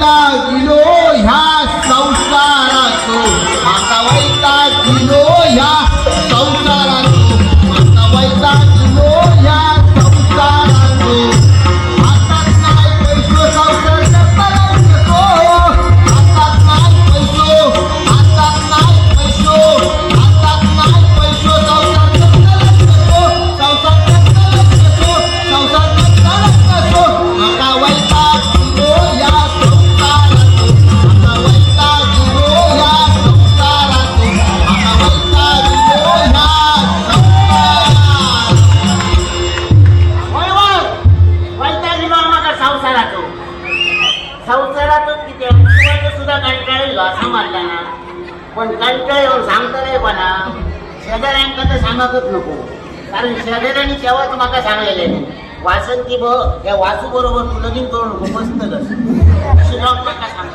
वैता वैतागिलो ह्या संसाराचो माका वैतागिलो ह्या पण कंटाळ येऊन हो, सांगता नाही पण शेजाऱ्यांका तर सांगतच नको. कारण शेजाऱ्यांनी तेव्हाच म्हाका सांगलेले वासंती बघ या वासू बरोबर तू लगीन करू नको मस्त अशी सांग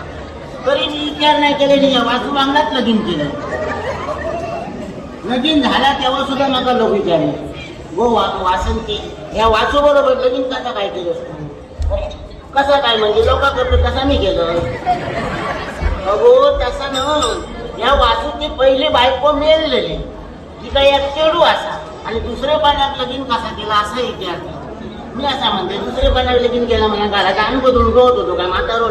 तरी मी विचार नाही केलेली या वासू वांगडाच लगीन केलं. लगीन झाला तेव्हा सुद्धा म्हाका लोक विचारले. गो वा वासंती या वासू बरोबर लगीन कसा काय केलं कसा काय? म्हणजे लोक कसा मी केलं. अगो तसा न या पहिली बायको मेलेली. ती काय एक चेडू असा आणि दुसऱ्या पाण्यात लगीन कसा केला असा इतिहास मी असा म्हणते दुसऱ्या पाण्यात लगीन केला म्हणा घराचा आम्ही बदलून रोवत होतो काय म्हातारो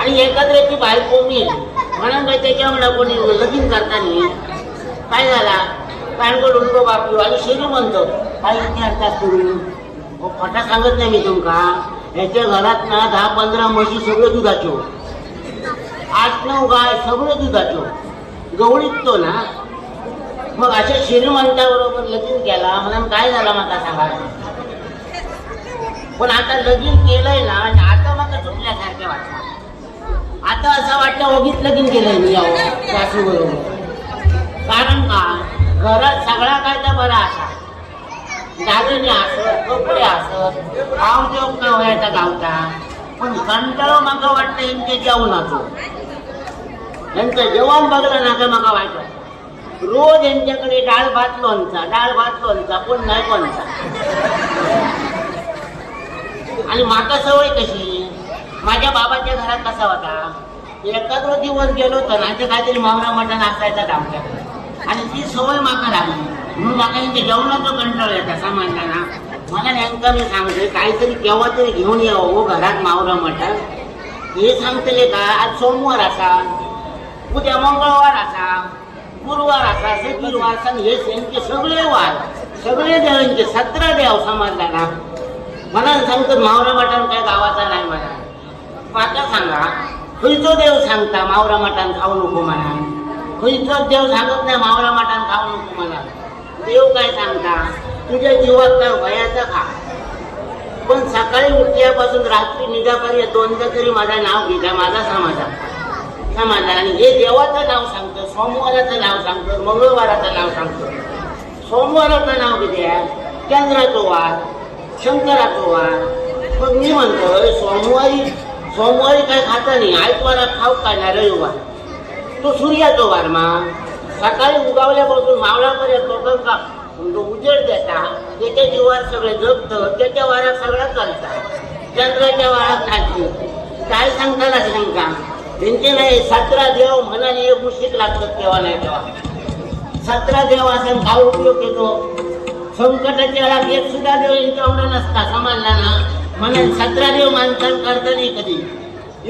आणि एखाद्याची बायको मेल. म्हणून काय त्याच्यामुळे कोणी लगीन करताना काय झाला? कानगड उलटो बापू आणि शेरी म्हणतो काय इतिहास तुम्ही अहो, खोटा सांगत नाही मी तुमका. याच्या घरात ना दहा पंधरा म्हशी सगळे दुधाचे आठ नऊ गाय सगळं दुधाचो. गवळीत तो ना. मग अशा श्रीमंताबरोबर लगीन केला. म्हणून काय झालं मला सांगा. पण आता लगीन केलंय ना आणि आता मग चुकल्यासारखे वाटतं. आता असं वाटतं ओगीत लगीन केलंय मी यावं बरोबर कारण का? घरात सगळा काय तर बरा असा. दागिने असत कपडे असत गाव जेव काय व्हायचा गावता? पण कंटाळो म्हाका वाटतं यांचे जेवणाचं. यांचं जेवण बघलं ना काय म्हाका वाटत. रोज यांच्याकडे डाळ भात लोणचा डाळ भात लोणचा पण नाही कोणचा आणि माका सवय कशी? माझ्या बाबाच्या घरात कसा होता? एखादा दिवस गेलो तर ना काहीतरी मावरा मटण असायचा डावट्यात आणि ती सवय माका लागली. म्हणून माका यांच्या जेवणाचा कंटाळ येता समजला ना मला नेमका मी सांगतोय काहीतरी केव्हा तरी घेऊन यावं हो घरात मावरा मटण. हे सांगतले का आज सोमवार असा. उद्या मंगळवार असा गुरुवार असा शुक्रवार सण हे यांचे सगळे वार सगळे देवांचे सतरा देव समाजला ना. मला सांगतो मावरा मठान काय गावाचा नाही म्हणा. आता सांगा खंयचो देव सांगता मावरा मठान खाऊ नको म्हणा. खंयचोच देव सांगत नाही मावरा मठान खाऊ नको म्हणा. देव काय सांगता? तुझ्या जीवात काय वयाचा खा. पण सकाळी उठल्यापासून रात्री निघापर्यंत दोनदा तरी माझं नाव घेता माझा समाजा समाजा आणि हे देवाचं नाव सांगतं सोमवाराचं नाव सांगतं मंगळवाराचं नाव सांगतं. सोमवाराचं नाव किती आहे? चंद्राचो वार शंकराचं वार. मग मी म्हणतोय सोमवारी सोमवारी काय खाता नाही आयतवारा खाऊ काय ना रविवार तो सूर्याचो वार मा. सकाळी उगावल्यापासून मावळापर्यंत लोकांका तो उजेड देता त्याच्या जीवार सगळे जगतं त्याच्या वारात सगळं चालतं चंद्राच्या वारात खाते काय सांगताना सांगता त्यांचे नाही सतरा देव म्हणाने एक मुशीक लागतात तेव्हा नाही तेव्हा. सतरा देव असं काय उपयोग येतो? संकटाच्या एक सुद्धा देव यांच्या एवढा नसता समाजला ना. म्हणून सतरा देव माणसां करता नाही कधी.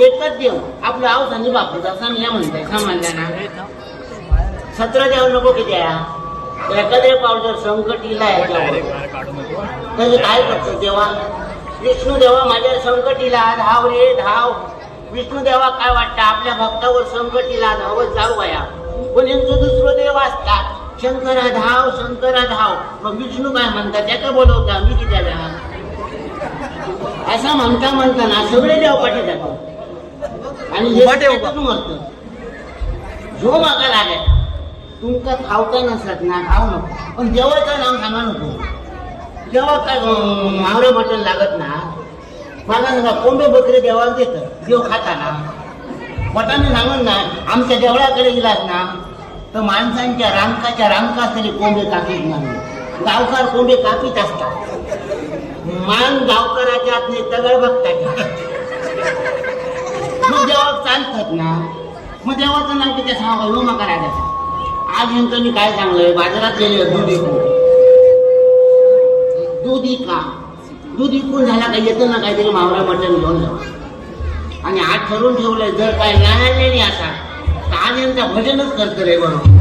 एकच देव. आपलं आव बापूचा असं या म्हणताय समाजला ना. सतरा देव नको किती आहे? एखाद्या पावसावर संकट इला याच्यावर तरी काय करतो देवा विष्णू देवा माझ्या संकटीला धाव रे धाव. विष्णू देवा काय वाटतं? आपल्या भक्तावर संकटीला धावत जाऊ वया. पण यांचं दुसरं देव असतात. शंकरा धाव शंकरा धाव. मग विष्णू काय म्हणतात? त्याचा बोलवता. मी किती असं म्हणता म्हणताना सगळे देव पाठी जातात आणि हे मरतं जो मागा लागेल तुमका खावता नसत ना खाऊ नको. पण देवाचं नाव सांगा नको. जेव्हा काय मावरं मटण लागत ना? मला सांगा कोंबे बकरे देवाला देतं देव खाताना पटाने सांगून ना आमच्या देवळाकडे गेलात ना तर माणसांच्या रांकाच्या रांका तरी कोंबे कापीत नाही. गावकार कोंबे कापीत असतात. मान गावकराच्या आतने तगड बघतात आणतात ना. मग देवाचं नाव किती सांगा विमा करायला आज यांचं मी काय सांगलंय? बाजारात गेले दूध विकून. दूध इका दूध विकून झाला काय येतो ना काहीतरी मावरा मटण घेऊन जावा. आणि आज ठरवून ठेवलंय जर काय नाही नाही असा तर आज यांचा भजनच करतो रे बरोबर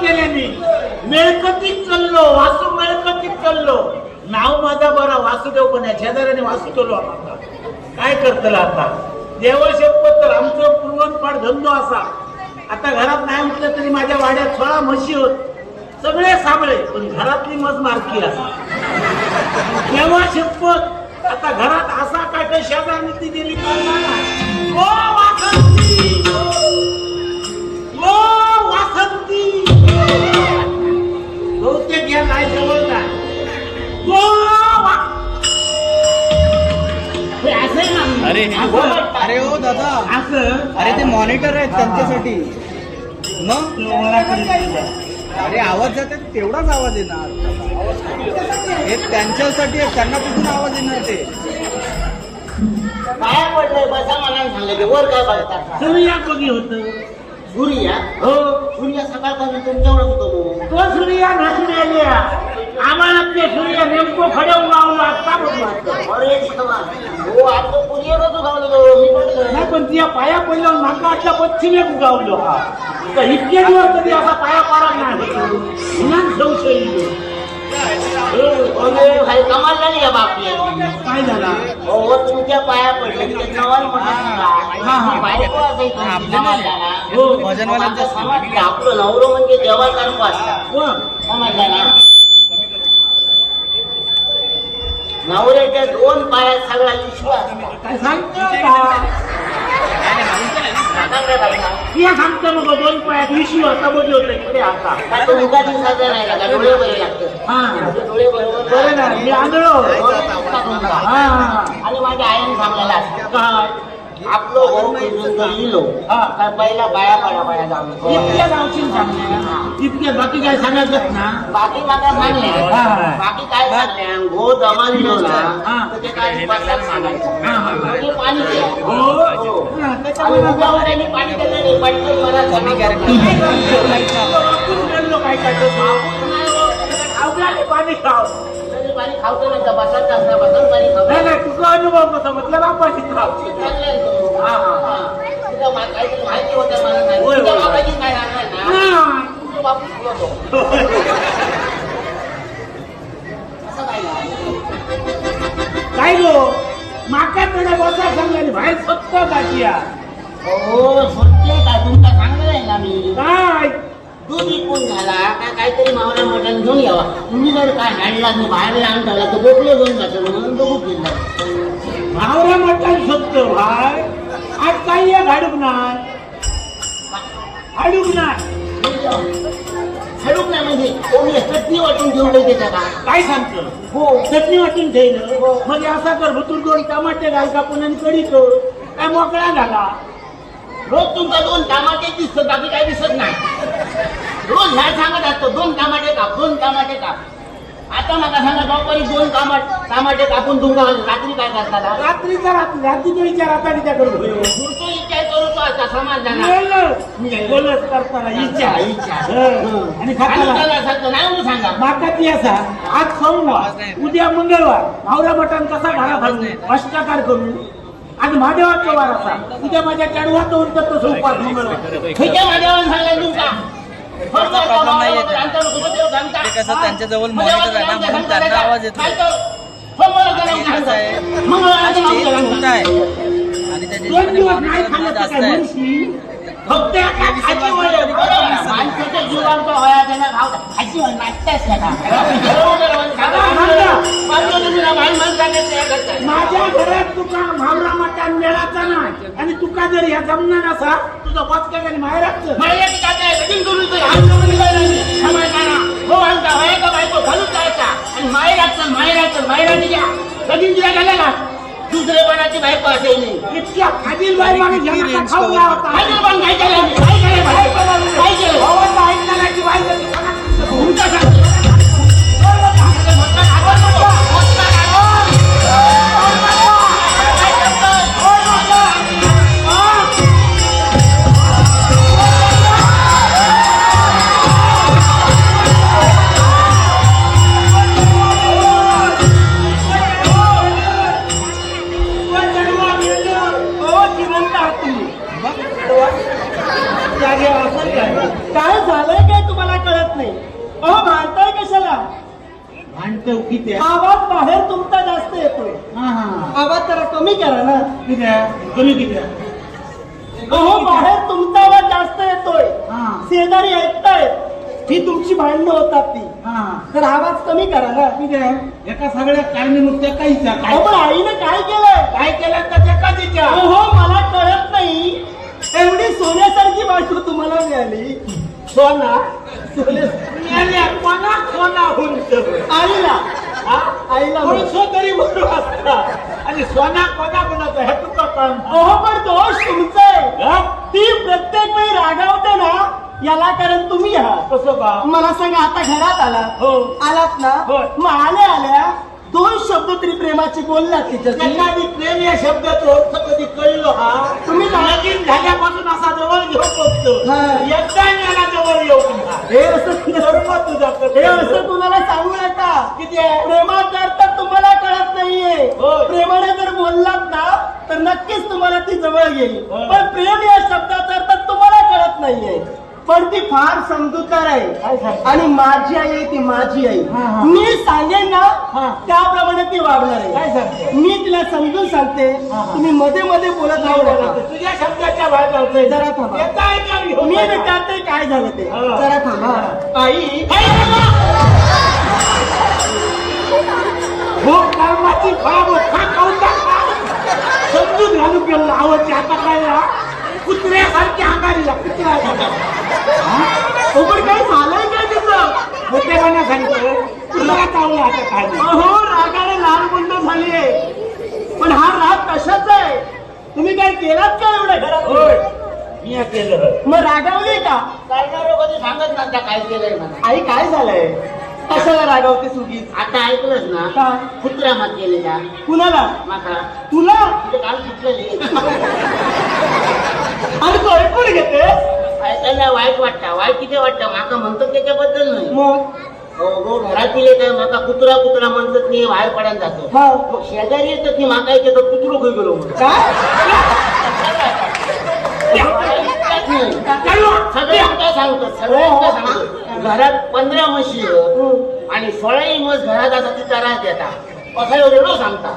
केले मी. मिळकतीत चाललो वासू मिळकतीत चाललो. नाव माझा बरा वासुदेव पण आहे. शेजाऱ्याने वासू केलो आता काय करतला आता? देवशपथ तर आमचं पूर्वनपाठ धंदो असा. आता घरात नाही म्हटलं तरी माझ्या वाड्यात सोळा म्हशी होत. सगळे साबळे पण घरातली मज मारकी असा. केव्हा शपथ आता घरात असा काय काय शेजार ती दिली या काय हे असं आहे ना? अरे. असं- अरे ओ दादा. असं? अरे ते मॉनिटर आहेत त्यांच्यासाठी. मग. अरे आवाज जाते तेवढाच आवाज येणार. हे त्यांच्यासाठी आहे, त्यांना कुठून आवाज येणार ते? पाया पडलंय बसा मला सांगलं की वर काय बघतात सूर्या कधी होत? सूर्या हो. सूर्या सकाळपासून तुमच्यावरच होतो तो. सूर्या नसून आल्या आम्हाला ते सूर्य नेमकं खडवून लावलं आता अरे देवा. हो आता कुरिअरच उगावलं तो. मी नाही पण तिया पाया पडल्यावर नाका आटला पश्चिमे उगावलो हा. तर इतके दिवस कधी असा पाया पाडा नाही. संशय भाई कमाल झाली बापी काय झाला? हो तुमच्या पाया पडले ते नवाल हा, हा. बायको असायची तुमची आपलं. हो. भजनवाल्यांचं समाज नवरं म्हणजे देवासारखं असतं ना नवऱ्याच्या दोन पायात सगळा विश्वास. काय सांगतो का सांगा बाई ना. तिया सांगतो नको दोन पायात विषय होता बोलले होते खरे आता का तो उगा दिवसाचा नाही का डोळे बरे लागतात हा डोळे बरोबर बरं ना मी आंधळो हा हा. आणि माझ्या आईने सांगलेला असतं आपलं हो हा. तर पहिला बाया पडा बाया जाऊन इतक्या गावची सांगल्या इतक्या बाकी काय सांगायचं ना बाकी माका सांगले. बाकी काय सांगल्या घो जमा दिलो ना. तर ते काय बसायला सांगायचं पाणी द्या. आणि त्याच्यामुळे उगावऱ्याने पाणी दिलं नाही पटकन मला कमी जमा कॅरेक्टर करून आपण बोललो काय काय अवघाने पाणी खाव तरी पाणी खावतो नाही तर बसायचं असतं बसून पाणी खावतो नाही नाही तुझा अनुभव कसा म्हटलं बापाशी खाव चांगलं आहे तो. हा, हा, हा. तुझं मा- काहीतरी माहिती होतं मला नाही. काय ना हा. बापू काय गो? माका कडे बसा सांगले बाहेर सत्त गाठिया हो सोडते का? तुमका सांगलंय ना मी. काय? दूध विकून झाला? का काहीतरी मावरा मटण घेऊन यावा. तुम्ही जर काय हाडला मी बाहेर लावून ठेवला तर बोकले घेऊन जातो म्हणून बघू केलं भावरा म्हटलं सत्य भाय आज काही हाडूक नाही. हाडूक नाही. हडूक नाही म्हणजे कोणी चटणी वाटून घेऊन देते का काय सांगतो? हो. चटणी वाटून ठेवलं म्हणजे असा कर भुतूर दोन टमाटे घाल कापून आणि कढी कर काय मोकळा झाला? रोज तुमचा दोन टमाटे दिसत बाकी काय दिसत नाही. रोज ह्या सांगत असतो दोन टमाटे काप दोन टमाटे काप. आता मला सांगा दुपारी दोन टमाट टमाटे कापून तुमका रात्री काय करता रात्रीचा रात्री रात्रीचा विचार आता त्याकडे होईल पुढतो विचार करू तो आता समाज जाणार बोलस बोलस करताना इच्छा इच्छा. हं. आणि आणि खाताला. त्याला सांगतो नाही म्हणून सांगा. ती असा आज सोमवार उद्या मंगळवार. भावरा मटण कसा घरा घालून अष्टाकार करू आज महादेवाचा वार असा उद्या माझ्या चढवा तो उरत तो सोमवार मंगळवार. सांगा तुमका त्याचा problem नाहीये ते. ते कसं त्यांच्याजवळ monitor आहे ना, म्हणून त्यांना आवाज येतो. आणि कसं आहे. आज ते छोटा आहे? त्या देशामध्ये जास्त आहे फक्त खायची वय आणि जीवांचा होया त्याला घाव खायची वय नाचताच त्याला माझ्या घरात तुका भावरा मेळाचा नाही आणि तुका जर ह्या जमणार असा तुझा बचका आणि माहेरात माहेराचं माहेराचं माहेराची घ्या लगीन तुला गेला का दुसरेपणाची बायको असेल नाही इतक्या खालील बाई मागे खाऊ काय केलं काय केलं काय केलं? भावांना बाई तुमच्या आहे? एका सगळ्या कारणीनुसार काहीच आहे. अहो काय पण आईने काय केलं तर ते कधीच्या अहो मला कळत नाही. एवढी सोन्यासारखी बायको तुम्हाला मिळाली. सोना? मेल्या कोणा कोणा हुंट आईला. हा? आईला पुरुषो तरी बरोबर असता. आणि सोना कोणा कोणाचा हे तुका अहो पण दोष तुमचा आहे. ती प्रत्येक वेळी रागावते ना याला कारण तुम्ही आहात. कसं का? मला सांगा आता घरात आला? हो. आलात ना? होय. मग आल्या आल्या दोन शब्द तरी प्रेमाचे बोललात तिच्याशी. एखादी प्रेम या शब्दाचं अर्थ कधी कळलो? हा. तुम्ही लगीन झाल्यापासून असा जवळ घेऊन बघतो हा. एकदा मला जवळ येऊ हे असं तुझा हे असं तुम्हाला सांगू नका. किती आहे? प्रेमाचा अर्थ तुम्हाला कळत नाहीये. होय. प्रेमाने जर बोललात ना तर नक्कीच तुम्हाला ती जवळ येईल. होय. पण प्रेम या शब्दाचा अर्थ तुम्हाला कळत नाहीये. पण ती फार समजूतदार आहे? आणि माझी आई आहे ती माझी आई. मी सांगेन ना. त्याप्रमाणे ती वागणार आहे मी तिला समजून सांगते. तुम्ही मध्ये मध्ये बोलत राहू तुझ्या शब्दाच्या जायचंय जरा थांबा. मी. विचारते काय झालं ते. जरा थांबा आई हो कर्माची फळा खा खाऊन टाका समजून घालून गेलो आवडते आता काय ना कुत्र्यासारखी अंगारीला कुत्र्या हो, पण काय झालंय काय तिचं मोठे गाण्या सांगतो तुला आता काय. अहो रागाने लाल बुंद झालीये. पण हा राग कशाचा आहे? तुम्ही काय केलात का एवढ्या होय. घरात मी केलं. मग रागावली का? करणारं कधी सांगत नसता काय केलंय मला आई काय झालंय? कशाला रागावते सुगीत आता ऐकलंच ना? कुत्र्या मात केलेल्या कुणाला? माका. तुला? काल सुटलेली आणि तू ऐकून घेते ऐकायला वाईट वाटतं. वाईट किती वाटतं? माका म्हणतो त्याच्याबद्दल नाही. मग? घरातील येतं माका कुत्रा कुत्रा म्हणतात मी बाहेर पडायला जातो. हा. मग शेजारी येतं की माका येतं तर कुत्रो खाई गेलो म्हणून. काय? सगळ्यांना सांगतो सगळ्यांना सांगतो घरात पंधरा म्हशी आहेत आणि सोळाही म्हस घरात आता ती त्रास देतात असं एवढं सांगता.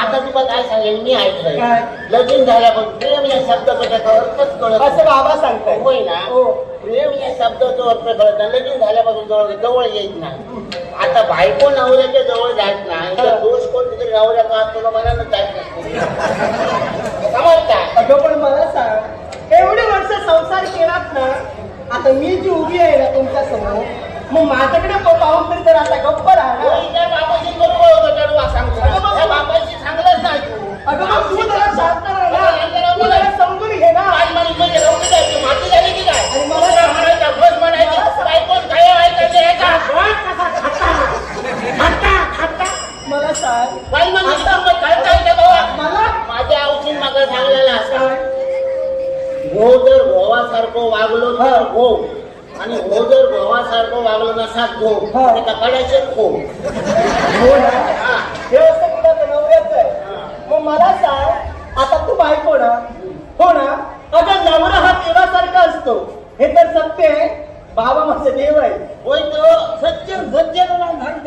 आता तुला काय सांगेल मी ऐकलंय? लगीन झाल्यापासून प्रेम या शब्दाचा त्याचा अर्थच कळत असं बाबा सांगताय. होय ना? हो. प्रेम या शब्दाचा अर्थ कळत नाही. लगीन झाल्यापासून जवळ जवळ येत नाही. आता बायको नवऱ्याच्या जवळ जात नाही तर दोष कोणतरी नवऱ्याचा असतो मला जात नसतो समजता अगं पण मला सांग एवढे वर्ष संसार केलात ना आता मी जी उभी आहे ना तुमच्यासमोर मग माझ्याकडे पाहून तरी तर आता गप्प राहणार होय, त्या बापाशी बरोबर होतं त्या सांगतो त्या बापाशी सांगलंच नाही तू अगं मग तू जरा शांत राहा ना. तू जरा समजून घे ना आज मला म्हणजे राहून जायची माती झाली की काय आणि मला तुला म्हणायचं बस म्हणायचं काय कोण काय ऐकायचं हे का होय, कसा खाता खाता खाता मला सांग काय म्हणजे सांगतो, काय काय त्या भावा? मला माझ्या औषध मागा सांगलेला असा हो जर भावासारखं वागलो तर हो. आणि हो जर भावासारखं वागलो नसा गो हा. एका कड्याचे खो आहे? मग मला सांग आता तू बायको ना? हो ना? अगं नवरा हा देवासारखा असतो. हे तर सत्य आहे. बाबा माझे देव आहे होय तो सज्जन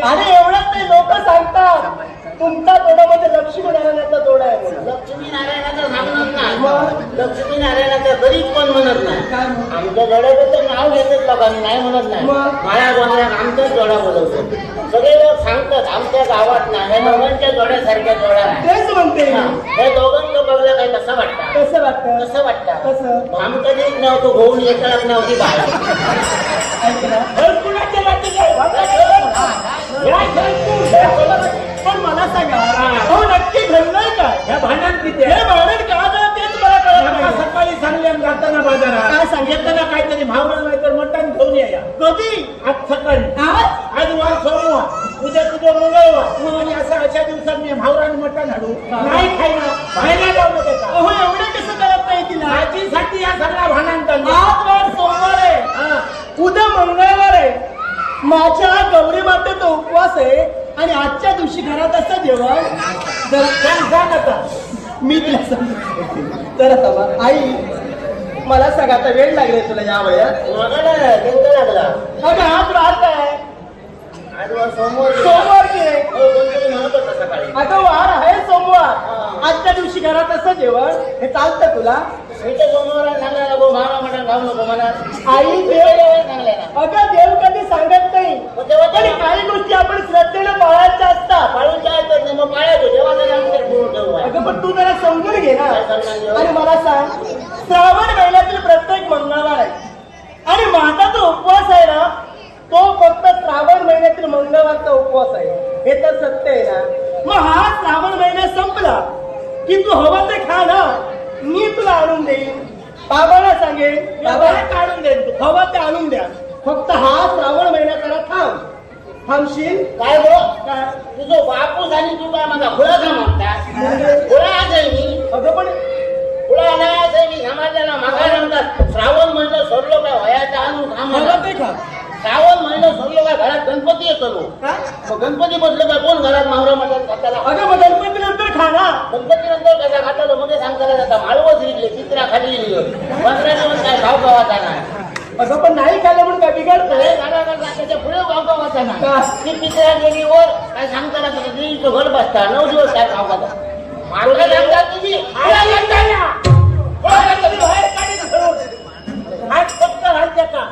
आणि एवढंच ते लोक सांगतात तुमच्या तोडामध्ये लक्ष्मी नारायणाचा तोडा आहे. लक्ष्मी नारायणाचं सांगणार नाही? लक्ष्मी नारायणाचं गरीब पण म्हणत नाही? आमच्या जोड्याबद्दल नाव घेतात लोकांनी नाही म्हणत नाही? माळा गोंधळात आमचाच जोडा बोलवतो सगळे लोक सांगतात आमच्या गावात नाही हे दोघांच्या जोड्यासारख्या जोडा नाही तेच म्हणते हा, हे दोघांचं कसं वाटतं कसं वाटतं कसं वाटतं कसं भामकधीच नव्हतो होऊन एकळक नव्हती बाहेर ऐक ना घर कुणाच्या वाटेला आहे? भांडण या खेळतून. पण मला सांगा हो. नक्की घडलंय काय या भांडण किती आहे? हे भांडण का तेच मला कळत सकाळी सांगले जाताना बाजारात. काय सांगितलं? काहीतरी भावना नाही तर मटण घेऊन या कधी? आज सकाळी. आज वार सोमवार. उद्या तुझं मंगळवार. आणि असं अशा दिवसात मी भावरान मटण हाडू नाही खायला. खायला लावलं त्याचा अहो एवढे कसं माझीसाठी या सगळ्या भांडण आज वार सोमवार आहे. उद्या मंगळवार आहे. माझ्या गौरी मातेचा उपवास आहे. आणि आजच्या दिवशी घरात असं जेवण जरा सांग आता. मी तिला सांगतो. थांबा आई मला सांग आता वेळ लागले तुला या वयात? लागला. अगं आज रात आहे. सोमवार सोमवार की वार आहे सोमवार. आजच्या दिवशी घरात असं जेवण. हे चालतं तुला? तर आई देव अगं देव कधी सांगत नाही. पण काही गोष्टी आपण श्रद्धेने पाळायच्या असतात. पाळून मग अगं पण तू जरा समजून घे ना. आणि मला सांग श्रावण महिन्यातील प्रत्येक मंगळवार आहे आणि माझा जो उपवास आहे ना तो फक्त श्रावण महिन्यातील मंगळवारचा उपवास आहे हे तर सत्य आहे ना मग हा श्रावण महिना संपला की तू हवं ते खा ना मी तुला आणून देईन बाबाला सांगेन बाबा काढून देईन तू हवं ते आणून द्या फक्त हा श्रावण महिना जरा थांब थांबशील काय गो तुझं बापूस आणि तू काय माझा खुळा का म्हणतात खुळा आहे मी अगं पण खुळा नाही आहे मी समाजाला मागा म्हणतात श्रावण महिना सोडलो काय वयाचा आणून खा हवं म्हणतात. ते खा श्रावण महिना सोडलो काय घरात गणपती येतो लो. काय मग गणपती बसलं काय कोण घरात मावरा मटण खाताला अगं मग गणपती नंतर खा ना गणपती नंतर कसा खातालो मध्ये सांगताना जाता. माळवच रिकले चित्रा खाली. पंधरा दिवस काय भाव गावाचा नाही अगं पण नाही खाल्लं म्हणून काय गाडा गाडा त्याच्या पुढे भाव गावाचा नाही? ती पित्रा गेली वर काय सांगताना तुझं घर बसता. नऊ दिवस काय भाव मालका सांगतात तुझी का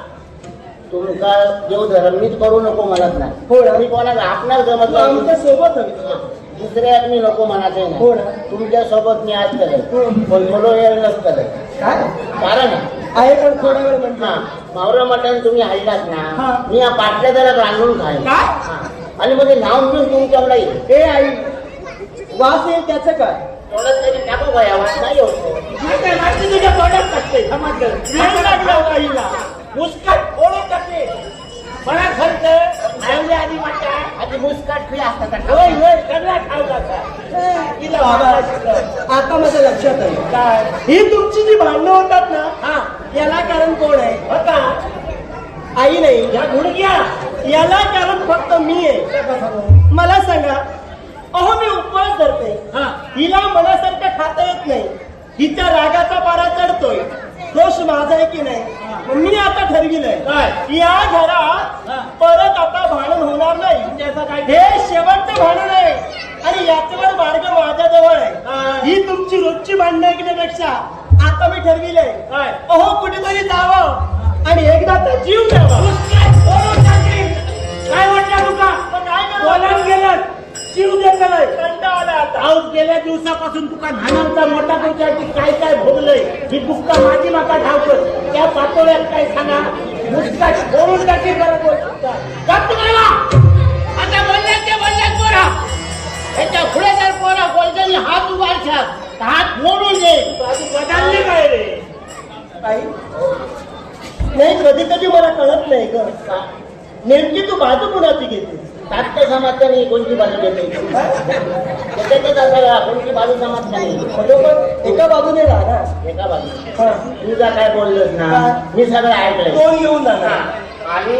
तुम्ही. काय देवधर्म मीच करू नको म्हणत नाही. हो. मी कोणाला जमत आमच्यासोबत हवी तुझ्या. दुसऱ्यात मी नको म्हणायचे हो ना. तुमच्यासोबत मी आज करेल. हो. पण थोडं वेळ नसतं काय? कारण? आहे पण थोडा वेळ हा. मावरा मटण तुम्ही हल्लात हा. ना मी या पाटल्या जरा रांधून काय? हा. आणि मग ते नाव घेऊन तुमच्याकडे येईल? ए आई वास येईल त्याचं काय? थोडं तरी टाकू नाही होत. मी काय माती तुझ्या तोंडात टाकते? समजलं? वेळ लागला होता हिला मुस्काट फोडून टाकते मला खर्च आयवले आधी वाटता आधी मुस्काट खुले होय होय सगळा वाटायचं. आता माझ्या लक्षात आलं काय? ही तुमची जी भांडणं होतात ना हा. याला कारण कोण आहे? होता. आई नाही. या गुडघ्या. याला कारण फक्त मी आहे. मला सांगा अहो मी उपवास धरते. हा. हिला मनासारखं खाता येत नाही. हिच्या रागाचा पारा चढतोय. दोष माझा आहे की नाही? मी आता ठरविलंय. काय? या घरात हा. परत आता भांडण होणार नाही. म्हणजे हे शेवटचं भांडण आहे. आणि याच्यावर मार्ग माझ्याजवळ आहे. हा. ही तुमची रोजची भांडणं ऐकण्यापेक्षा आता मी ठरविलंय. काय? अहो कुठेतरी जावं. आणि एकदाचा जीव द्यावा. टाकली. काय वाटलं तुका काय बोलावून गेलं जीव देत नाही कंटाळा आता. गेल्या दिवसापासून तुका नानांचा मोठा तुमच्यासाठी काय काय भोगलंय? ही दुःख माझी माका ठावकर त्या पातोळ्यात काय सांगा? मुस्काट फोडून टाकी करत तुम्हाला आता बोलल्यात ते बोलल्यात पोरा. त्याच्या पुढे जर पोरा कोणतरी हात उभारशात. हात मोडून येईल बदलले काय रे? नाही कधी कधी मला कळत नाही ग. नेमकी तू बाजू कुणाची घेते नाट्य समाजचा नाही कोणती बाजू घेते त्याच्यातच असावा कोणती बाजू समाजचा नाही. बरोबर? एका बाजूने राहा ना एका बाजू हा. तुझा काय बोललोस ना? मी सगळं ऐकलंय. कोण घेऊन जाणार. आणि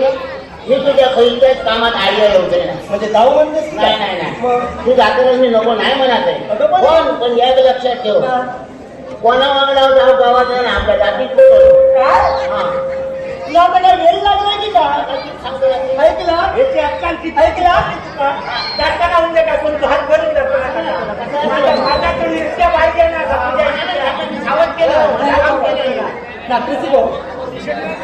मी तुझ्या खैच्याच कामात आडिया येऊ ना. म्हणजे जाऊ म्हणतेस का? नाही नाही नाही. तू जातानाच मी नको नाही म्हणत आहे. पण- पण याच लक्षात ठेव? कोणा वागला जाऊ गावात नाही आपल्या जातीत बोलव. काय हा. तुला आता काय वेळ लागला की काय सांगतो ना. ऐकला याची अक्कल किती ऐकला जाताना म्हणजे काय कोण हात भरून जातो माझ्या माझ्याकडे इतक्या पाहिजे ना का तुझ्या इतक्या? मी सावध केलं सावध केलं रात्रीची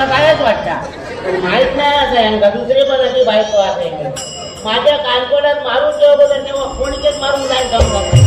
त्यांना बायाच वाटतात माहीत नाही असं यांना दुसरे पण अशी बायको असं माझ्या कानकोड्यात मारून जेव्हा बदल तेव्हा फोणकेच मारून जायचं